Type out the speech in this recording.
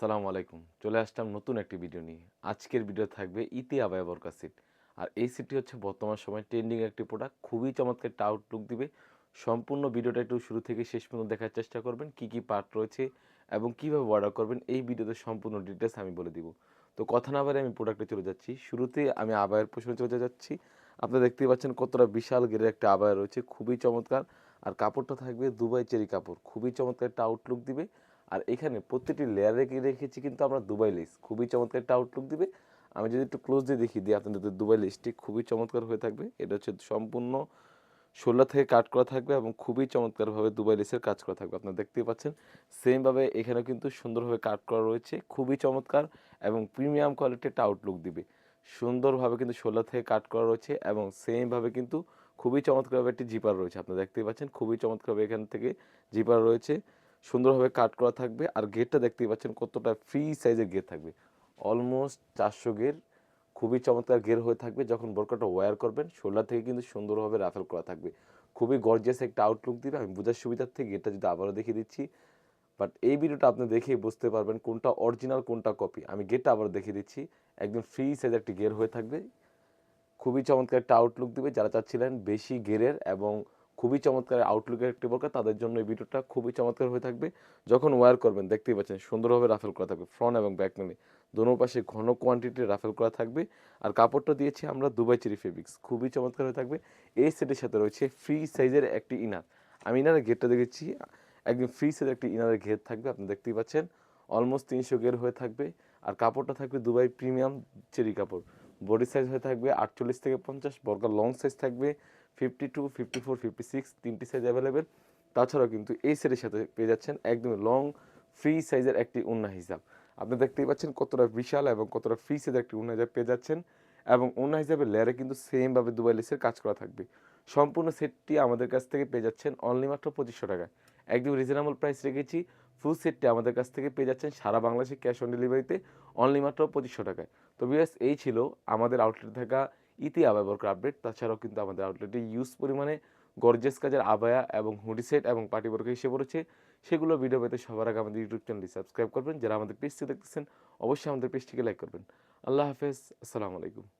সালামু আলাইকুম। চলে আসলাম নতুন একটি ভিডিও নিয়ে। আজকের ভিডিও থাকবে ইতি আবায়া বরকা সিট আর এই সিটটি হচ্ছে বর্তমান সময় ট্রেন্ডিং একটি প্রোডাক্ট খুবই চমৎকার একটা আউটলুক দিবে। সম্পূর্ণ ভিডিওটা একটু শুরু থেকে শেষ পর্যন্ত দেখার চেষ্টা করবেন, কি কি পার্ট রয়েছে এবং কীভাবে অর্ডার করবেন, এই ভিডিওতে সম্পূর্ণ ডিটেলস আমি বলে দিব। তো কথা না বারে আমি প্রোডাক্টে চলে যাচ্ছি। শুরুতে আমি আবায়ের পোষণে চলে যাচ্ছি। আপনারা দেখতেই পাচ্ছেন কতটা বিশাল গেরের একটা আবায়া রয়েছে। খুবই চমৎকার। আর কাপড়টা থাকবে দুবাই চেরি কাপড়। খুবই চমৎকার একটা আউটলুক দিবে। আর এখানে প্রত্যেকটি লেয়ারে রেখেছি কিন্তু আমরা দুবাই লেস খুবই চমৎকার একটা আউটলুক দিবে। আমি যদি একটু ক্লোজ দিয়ে দেখিয়ে দিই আপনাদের দুবাই লেসটি খুবই চমৎকার হয়ে থাকবে। এটা হচ্ছে সম্পূর্ণ ষোলো থেকে কাট করা থাকবে এবং খুবই চমৎকারভাবে দুবাই লেসের কাজ করা থাকবে। আপনারা দেখতেই পাচ্ছেন সেমভাবে এখানেও কিন্তু সুন্দরভাবে কাট করা রয়েছে। খুবই চমৎকার এবং প্রিমিয়াম কোয়ালিটির একটা আউটলুক দিবে। সুন্দরভাবে কিন্তু ষোলো থেকে কাট করা রয়েছে এবং সেমভাবে কিন্তু খুবই চমৎকারভাবে একটি জিপার রয়েছে। আপনারা দেখতেই পাচ্ছেন, খুবই চমৎকারভাবে এখান থেকে জিপার রয়েছে। সুন্দরভাবে কাট করা থাকবে আর গেটটা দেখতেই পাচ্ছেন কতটা ফ্রি সাইজের গেট থাকবে। অলমোস্ট চারশো গের খুবই চমৎকার গের হয়ে থাকবে যখন বোরকাটা ওয়্যার করবেন শোল্ডার থেকে কিন্তু সুন্দরভাবে রাফেল করা থাকবে। খুবই গর্জিয়াস একটা আউটলুক দিবে। আমি বোঝার সুবিধার থেকে গেটটা যদি আবারও দেখিয়ে দিচ্ছি বাট এই ভিডিওটা আপনি দেখেই বুঝতে পারবেন কোনটা অরিজিনাল কোনটা কপি আমি গেটটা আবারও দেখিয়ে দিচ্ছি, একদম ফ্রি সাইজের একটি গের হয়ে থাকবে। খুবই চমৎকার একটা আউটলুক দিবে। যারা চাচ্ছিলেন বেশি গেরের এবং খুবই চমৎকার আউটলুকের একটি বোরকা তাদের জন্য এই ভিডিওটা খুবই চমৎকার হয়ে থাকবে। যখন ওয়্যার করবেন, দেখতেই পাচ্ছেন, সুন্দরভাবে রাফেল করা থাকবে ফ্রন্ট এবং ব্যাক মিলে দোনো পাশে ঘন কোয়ান্টিটির রাফেল করা থাকবে। আর কাপড়টা দিয়েছি আমরা দুবাই চেরি ফেব্রিক্স খুবই চমৎকার হয়ে থাকবে। এই সেটের সাথে রয়েছে ফ্রি সাইজের একটি ইনার আমি ইনারের ঘেরটা দেখেছি, একদম ফ্রি সাইজের একটি ইনারের ঘের থাকবে, আপনি দেখতেই পাচ্ছেন। অলমোস্ট তিনশো গের হয়ে থাকবে। আর কাপড়টা থাকবে দুবাই প্রিমিয়াম চেরি কাপড়। বডি সাইজ হয়ে থাকবে আটচল্লিশ থেকে পঞ্চাশ বর্গার লং সাইজ থাকবে fifty two fifty four fifty six তিনটি সাইজ অ্যাভেলেবেল তাছাড়াও কিন্তু এই সেটের সাথে পেয়ে যাচ্ছেন একদম লং ফ্রি সাইজের একটি উন্না হিসাব। আপনি দেখতেই পাচ্ছেন কতটা বিশাল এবং কতটা ফ্রি সাইজের একটি উন্না হিসাব পেয়ে যাচ্ছেন এবং উন্না হিসাবে লেয়ারে কিন্তু সেমভাবে দুবাই লেসের কাজ করা থাকবে। সম্পূর্ণ সেটটি আমাদের কাছ থেকে পেয়ে যাচ্ছেন অনলি মাত্র পঁচিশশো টাকায়। একদম রিজনেবল প্রাইস রেখেছি। ফুল সেটটি আমাদের কাছ থেকে পেয়ে যাচ্ছেন সারা বাংলাদেশে ক্যাশ অন ডেলিভারিতে অনলি মাত্র পঁচিশশো টাকায়। তো বিয়াস এই ছিল আমাদের আউটলেট থাকা ইতি আবাবরকার আপডেট তাছাড়াও কিন্তু আমাদের আউটলেটে ইউজ পরিমাণে গর্জেস কাজের আবায়া এবং হুডি সেট এবং পার্টি বর্গ হিসেবে রয়েছে। সেগুলো ভিডিও পেতে সবার আগে আমাদের ইউটিউব চ্যানেলটি সাবস্ক্রাইব করবেন। যারা আমাদের পেজটি দেখতেছেন, অবশ্যই আমাদের পেজটিকে লাইক করবেন। আল্লাহ হাফেজ, আসসালামু আলাইকুম।